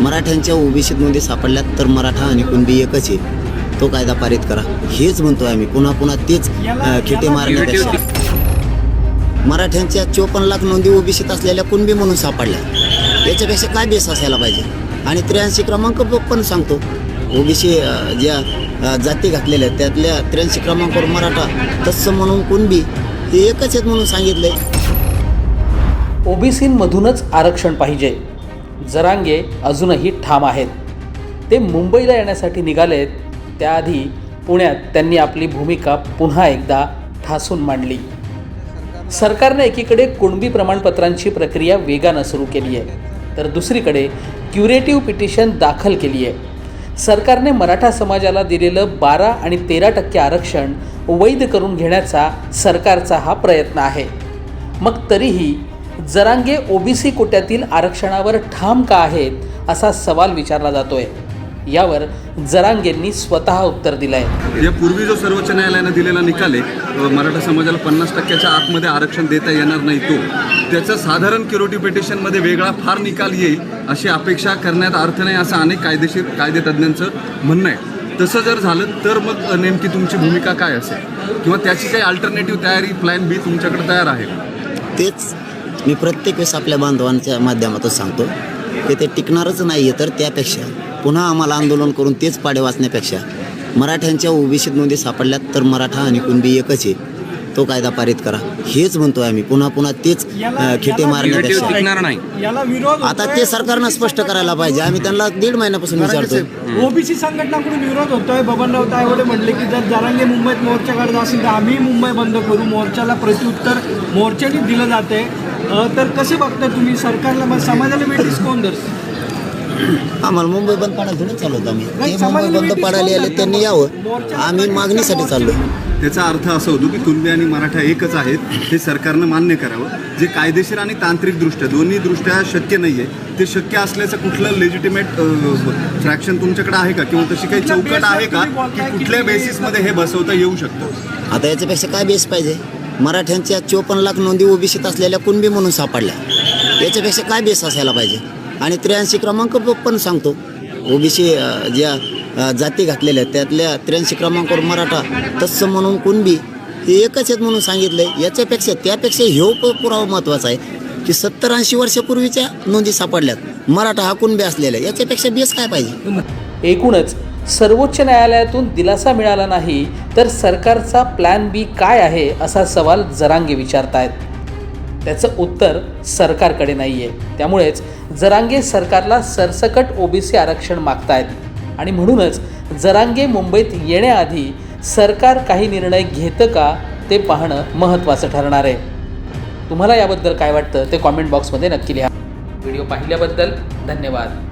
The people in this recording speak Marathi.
मराठ्यांच्या ओबीसीत सापडल्यात तर मराठा आणि कुणबी एकच आहे. तो कायदा पारित करा. हेच म्हणतोय आम्ही. पुन्हा पुन्हा तेच खेटे मारण्यापेक्षा. मराठ्यांच्या चोपन्न लाख नोंदी ओबीसीत असलेल्या कुणबी म्हणून सापडल्या. याच्यापेक्षा काय बेस असायला पाहिजे? आणि त्र्याऐंशी क्रमांक पण सांगतो. ओबीसी ज्या जाती घातलेल्या आहेत त्यातल्या त्र्याऐंशी क्रमांकावर मराठा तत्सम म्हणून कुणबी हे एकच आहेत म्हणून सांगितलंय. ओबीसीमधूनच आरक्षण पाहिजे. जरांगे अजूनही ठाम आहेत. ते मुंबईला येण्यासाठी निघालेत त्याआधी पुण्यात त्यांनी आपली भूमिका पुन्हा एकदा ठासून मांडली. सरकारने एकीकडे कुणबी प्रमाणपत्रांची प्रक्रिया वेगानं सुरू केली आहे तर दुसरीकडे क्युरेटिव्ह पिटिशन दाखल केली आहे. सरकारने मराठा समाजाला दिलेलं बारा आणि तेरा टक्के आरक्षण वैध करून घेण्याचा सरकारचा हा प्रयत्न आहे. मग तरीही जरांगे ओबीसी कोट्यातील आरक्षणावर ठाम का आहेत असा सवाल विचारला जातोय. यावर जरांगेंनी स्वतः उत्तर दिलंय. यापूर्वी जो सर्वोच्च न्यायालयानं दिलेला निकाल आहे मराठा समाजाला पन्नास टक्क्याच्या आतमध्ये आरक्षण देता येणार नाही तो त्याचा साधारण क्युरिटी पिटिशनमध्ये वेगळा फार निकाल येईल अशी अपेक्षा करण्यात अर्थ नाही असं अनेक कायदेशीर कायदेतज्ञांचं म्हणणं आहे. तसं जर झालं तर मग नेमकी तुमची भूमिका काय असेल? किंवा त्याची काही अल्टरनेटिव्ह तयारी प्लॅन बी तुमच्याकडे तयार आहे? तेच मी प्रत्येक वेळेस आपल्या बांधवांच्या माध्यमातून सांगतो की ते टिकणारच नाही आहे तर त्यापेक्षा पुन्हा आम्हाला आंदोलन करून तेच पाडे वाचण्यापेक्षा मराठ्यांच्या ओबीसीत नोंदी सापडल्यात तर मराठा आणि कुणबी एकच आहे. तो कायदा पारित करा. हेच म्हणतोय आम्ही. पुन्हा पुन्हा तेच खेटे मारण्यापेक्षा आता ते सरकारनं स्पष्ट करायला पाहिजे. आम्ही त्यांना दीड महिन्यापासून विचारतोय. ओबीसी संघटनाकडून विरोध होतोय बबनराव तायवडे म्हणले की जर जरांगे मुंबईत मोर्चा काढत असेल तर आम्ही मुंबई बंद करू. मोर्चाला प्रत्युत्तर मोर्चाने दिलं जाते तर कसे बघताय तुम्ही? सरकारला मग समाजाला भेटीस कोण धरते आम्हाला मुंबई बंद पाडायला थोडं चालवतो आम्ही. ते मुंबई बंद पाडायला आले? त्यांनी यावं. मोर्चा- आम्ही मागणीसाठी चाललो त्याचा अर्थ असा होतो की कुणबी आणि मराठा एकच आहेत हे सरकारनं मान्य करावं. जे कायदेशीर आणि तांत्रिकदृष्ट्या दोन्ही दृष्ट्या शक्य नाही आहे ते शक्य असल्याचं कुठलं लेजिटिमेट फ्रॅक्शन तुमच्याकडे आहे का? किंवा तशी काही चौकट आहे का की कुठल्या बेसिसमध्ये हे बसवता येऊ शकतं? आता याच्यापेक्षा काय बेस पाहिजे? मराठ्यांच्या चोपन्न लाख नोंदी ओबीसीत असलेल्या कुणबी म्हणून सापडल्या. याच्यापेक्षा काय बेस असायला पाहिजे? आणि त्र्याऐंशी क्रमांक पण सांगतो. ओबीसी ज्या जाती घातलेल्या आहेत. त्यातल्या त्र्याऐंशी क्रमांकावर मराठा तत्सम म्हणून कुणबी हे एकच आहेत म्हणून सांगितलं आहे याच्यापेक्षा त्यापेक्षा ह्यो प- पुरावा महत्त्वाचा आहे की सत्तर ऐंशी वर्षापूर्वीच्या नोंदी सापडल्यात. मराठा हा कुणबी असलेला आहे. याच्यापेक्षा बेस काय पाहिजे? एकूणच सर्वोच्च न्यायालयातून दिलासा मिळाला नाही तर सरकारचा प्लॅन बी काय आहे असा सवाल जरांगे विचारतायत. त्याचं उत्तर सरकारकडे नाही आहे त्यामुळेच जरांगे सरकारला सरसकट ओबीसी आरक्षण मागतायत. आणि म्हणूनच जरांगे मुंबईत येण्याआधी सरकार काही निर्णय घेतं का ते पाहणं महत्त्वाचं ठरणार आहे. तुम्हाला याबद्दल काय वाटतं ते कॉमेंट बॉक्समध्ये नक्की लिहा. व्हिडिओ पाहिल्याबद्दल धन्यवाद.